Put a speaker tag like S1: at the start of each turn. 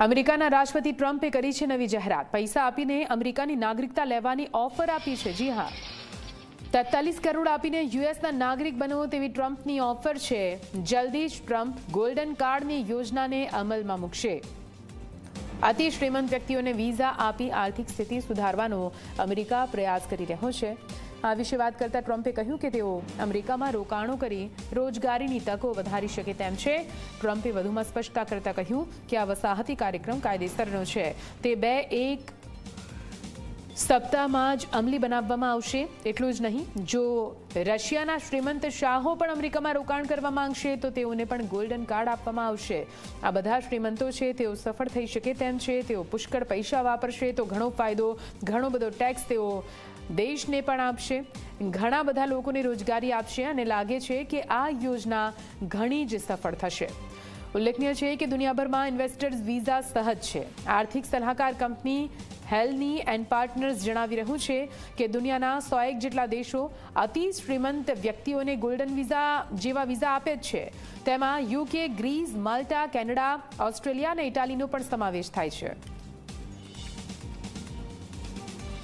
S1: અમેરિકાના રાષ્ટ્રપતિ ટ્રમ્પે કરી છે નવી જાહેરાત. પૈસા આપીને અમેરિકાની નાગરિકતા લેવાની ઓફર આપી છે. જી હા. તેતાલીસ કરોડ આપીને યુએસના નાગરિક બનવો તેવી ટ્રમ્પની ઓફર છે. જલ્દી જ ટ્રમ્પ ગોલ્ડન કાર્ડની યોજનાને અમલમાં મૂકશે. અતિ શ્રીમંત વ્યક્તિઓને વિઝા આપી આર્થિક સ્થિતિ સુધારવાનો અમેરિકા પ્રયાસ કરી રહ્યો છે. આ વિશે વાત કરતા ટ્રમ્પે કહ્યું કે તેઓ અમેરિકામાં રોકાણો કરી રોજગારીની તકો વધારી શકે તેમ છે. ટ્રમ્પે વધુમાં સ્પષ્ટતા કરતા કહ્યું કે આ વસાહતી કાર્યક્રમ કાયદેસરનો છે. તે બે એક સપ્તાહમાં જ અમલી બનાવવામાં આવશે. એટલું જ નહીં, જો રશિયાના શ્રીમંત શાહો પણ અમેરિકામાં રોકાણ કરવા માંગશે, તો તેઓને પણ ગોલ્ડન કાર્ડ આપવામાં આવશે. આ બધા શ્રીમંતો છે, તેઓ સફળ થઈ શકે તેમ છે, તેઓ પુષ્કળ પૈસા વાપરશે, તો ઘણો ફાયદો, ઘણો બધો ટેક્સ તેઓ દેશને પણ આપશે. ઘણા બધા લોકોને રોજગારી આપશે અને લાગે છે કે આ યોજના ઘણી જ સફળ થશે. ઉલ્લેખનીય છે કે દુનિયાભરમાં ઇન્વેસ્ટર્સ વિઝા સહજ છે. આર્થિક સલાહકાર કંપની હેલની એન્ડ પાર્ટનર્સ જણાવી રહ્યું છે કે દુનિયાના સો એક જેટલા દેશો અતિ શ્રીમંત વ્યક્તિઓને ગોલ્ડન વિઝા જેવા વિઝા આપે જ છે. તેમાં UK, Greece, Malta, Canada, Australia અને ઇટાલીનો પણ સમાવેશ થાય છે.